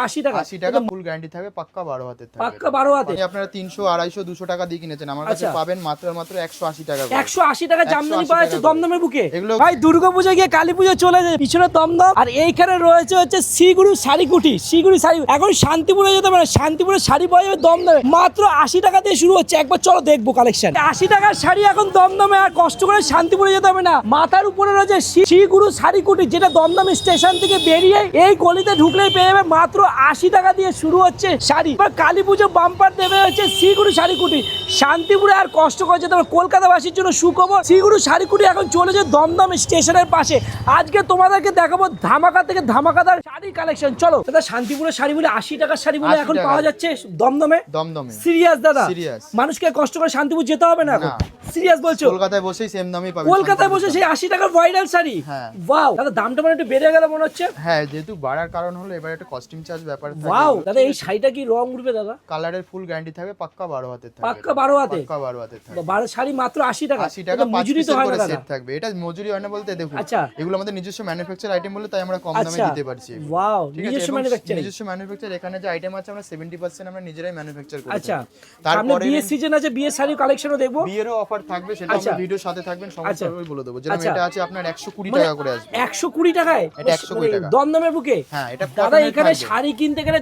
আশি টাকা। আশি টাকা ফুল গ্যারান্টি থাকবে পাক্কা বারো হাতের পাক্কা বারো হাতে। আপনারা তিনশো আড়াইশো দুশো টাকা দিয়ে কিনেছেন। আমার কাছে আচ্ছা। পাবেন মাত্র মাত্র একশো আশি টাকা একশো আশি টাকা জামদানি পাওয়া যাচ্ছে দমদমের বুকে। এগুলো- ভাই দুর্গা পুজো গিয়ে কালী পুজো চলে যায় পিছনে দমদম। আর এইখানে রয়েছে হচ্ছে শ্রীগুরু শাড়িকুটি শ্রীগুরু শাড়ি এখন শান্তিপুরে যেতে পারে শান্তিপুরে শাড়ি পাওয়া যাবে দমদমে। মাত্র আশি টাকা দিয়ে শুরু হচ্ছে। একবার চলো দেখব কালেকশন আশি টাকার শাড়ি এখন দমদমে আর কষ্ট করে শান্তিপুরে যেতে হবে না। মাথার উপরে রয়েছে শ্রী- শ্রীগুরু শাড়িকুটি যেটা দমদম স্টেশন থেকে বেরিয়ে এই গলিতে ঢুকলেই পেয়ে যাবে মাত্র আশি টাকা দিয়ে শুরু হচ্ছে শাড়ি। এবার কালী পুজো বাম্পার দেবে হচ্ছে শ্রীগুরু শাড়িকুটি। শান্তিপুরে আর কষ্ট করছে হবে কলকাতাবাসীর জন্য সুখবর শ্রীগুরু শাড়িকুটি এখন চলেছে দমদম স্টেশনের পাশে। আজকে তোমাদেরকে দেখাবো ধামাকা থেকে ধামাকাদার শাড়ি কালেকশন চলো দাদা শান্তিপুরের শাড়ি বলে আশি টাকার শাড়ি বলে এখন পাওয়া যাচ্ছে দমদমে? দমদমে। সিরিয়াস দাদা? Serious। মানুষকে কষ্ট করে শান্তিপুর যেতে হবে না এখন? না। সিরিয়াস বলছো? কলকাতায় বসেই সেম দামই পাবেন কলকাতায় বসে সেই আশি টাকার ভাইরাল শাড়ি? হ্যাঁ। ওয়াও দাদা দামটা মানে একটু বেড়ে গেল মনে হচ্ছে। হ্যাঁ যেহেতু বাড়ার কারণ হলো এবার একটা কস্টিউম চার্জ ব্যাপার ওয়াও দাদা এই শাড়িটা কি রং উঠবে দাদা? কালারের ফুল গ্যারান্টি থাকবে পাক্কা বারো হাতের থাকবে। পাক্কা বারো হাতে? পাক্কা বারো হাতের থাকবে। শাড়ি মাত্র আশি টাকা। আশি টাকা এটা মজুরি তো হয় না সেট থাকবে। এটা মজুরি হয় না বলতে দেখুন আচ্ছা। এগুলো আমাদের নিজস্ব ম্যানুফ্যাকচার আইটেম বলে তাই আমরা কম দামে আচ্ছা। দিতে পারছি ওয়াও নিজস্ব ম্যানুফ্যাকচারিং নিজস্ব ম্যানুফ্যাকচার এখানে যে আইটেম আছে আমরা সেভেন্টি পার্সেন্ট আমরা নিজেরাই ম্যানুফ্যাকচার করি আচ্ছা। তারপরে বিয়ের সিজন আছে বিয়ের শাড়ি কালেকশনও দেখব। বিয়েরও অফার থাকবে সেটা আচ্ছা। আমরা ভিডিওর সাথে থাকবেন সমস্ত আচ্ছা। বলে দেবো। আচ্ছা। এটা আছে আপনার একশো কুড়ি মানে টাকা করে আসবে। একশো কুড়ি টাকায়? এটা 120 টাকা। দমদমের বুকে? হ্যাঁ, এটা দাদা এখানে শাড়ি কিনতে গেলে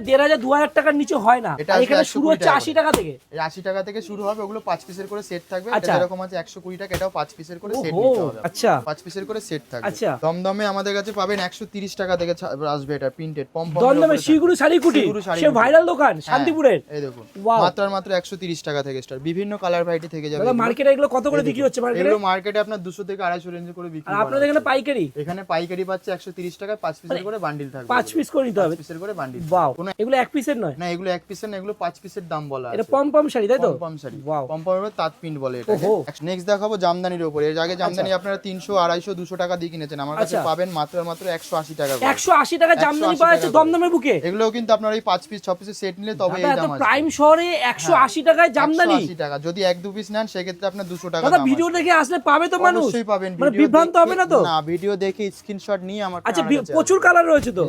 টাকার নিচে হয় না। এটা এখানে শুরু হচ্ছে টাকা আশি করে। টাকা থেকে। এই আশি টাকা থেকে শুরু হবে ওগুলো পাঁচ পিসের করে সেট থাকবে। আচ্ছা। এটা যেরকম আছে একশো কুড়ি টাকা এটাও পাঁচ পিসের করে সেট নিতে হবে। আচ্ছা। পাঁচ পিসের করে সেট থাকবে। আচ্ছা। দমদমে আমাদের কাছে পাবেন একশো তিরিশ টাকা থেকে আসবে এটা প্রিন্টেড পম পম দমদমে শিগুরু শাড়ি কুটি। সে ভাইরাল দোকান শান্তিপুরের। এই দেখুন. মাত্র মাত্র একশো তিরিশ টাকা থেকে স্টার্ট বিভিন্ন কালার ভ্যারাইটি থেকে যাবে। মার্কেটে এগুলো কত করে বিক্রি হচ্ছে মার্কেটে এগুলো মার্কেটে আপনার দুশো থেকে আড়াইশো রেঞ্জে করে বিক্রি আর আপনাদের এখানে পাইকারি? এখানে পাইকারি পাচ্ছে একশো তিরিশ টাকায় পাঁচ পিসের করে বান্ডিল থাকবে। পাঁচ পিস করে নিতে হবে? পিসের করে বান্ডিল বাও কোনো এগুলো এক পিসের নয়? না এগুলো এক পিসের না এগুলো পাঁচ পিসের দাম বলা এটা আছে। পম পম শাড়ি তাই তো? পম শাড়ি। Wow. পম পমের তাঁত প্রিন্ট বলে এটা ওহো। নেক্সট দেখাবো জামদানির উপরে এর আগে জামদানি আপনারা তিনশো আড়াইশো দুশো টাকা দিয়ে কিনেছেন। আমার কাছে আচ্ছা। পাবেন মাত্র মাত্র একশো আশি টাকা করে। একশো আশি টাকা জামদানি পাওয়া যাচ্ছে দমদমের বুকে। এগুলোও কিন্তু আপনার ওই পাঁচ পিস ছ পিসের সেট নিলে তবে এই দাম আছে প্রাইম শহরে একশো আশি টাকায় জামদানি? 180 টাকা। যদি এক দু পিস নেন সেক্ষেত্রে আপনার দুশো টাকা দাদা ভিডিও দেখে আসলে পাবে তো মানুষ। অবশ্যই পাবেন মানে বিভ্রান্ত হবে না তো? না ভিডিও দেখে স্ক্রিনশট নিয়ে আমার আচ্ছা প্রচুর কালার রয়েছে তো?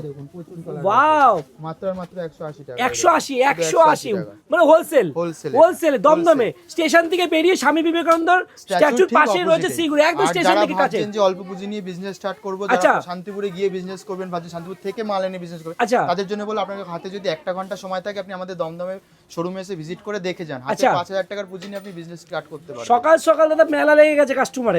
ওয়াও মাত্র মাত্র একশো আশি টাকা। একশো আশি শুধু একশো আশি। টাকা। মানে হোলসেল। হোলসেল দমদমে। স্টেশন থেকে বেরিয়ে স্বামী বিবেকানন্দ স্ট্যাচুর পাশে রয়েছে সিগুড়ি একদম স্টেশন থেকে কাছে। যে অল্প পুঁজি নিয়ে বিজনেস স্টার্ট করব আচ্ছা। যারা শান্তিপুরে গিয়ে বিজনেস করবেন ভাবছেন শান্তিপুর থেকে মাল এনে বিজনেস করবেন আচ্ছা। তাদের জন্য বলে আপনার হাতে যদি একটা ঘণ্টা সময় থাকে আপনি আমাদের দমদমে শোরুমে এসে ভিজিট করে দেখে যান। আচ্ছা। পাঁচ হাজার টাকার পুঁজি নিয়ে আপনি বিজনেস স্টার্ট করতে পারেন সকাল সকাল দাদা মেলা লেগে গেছে কাস্টমারে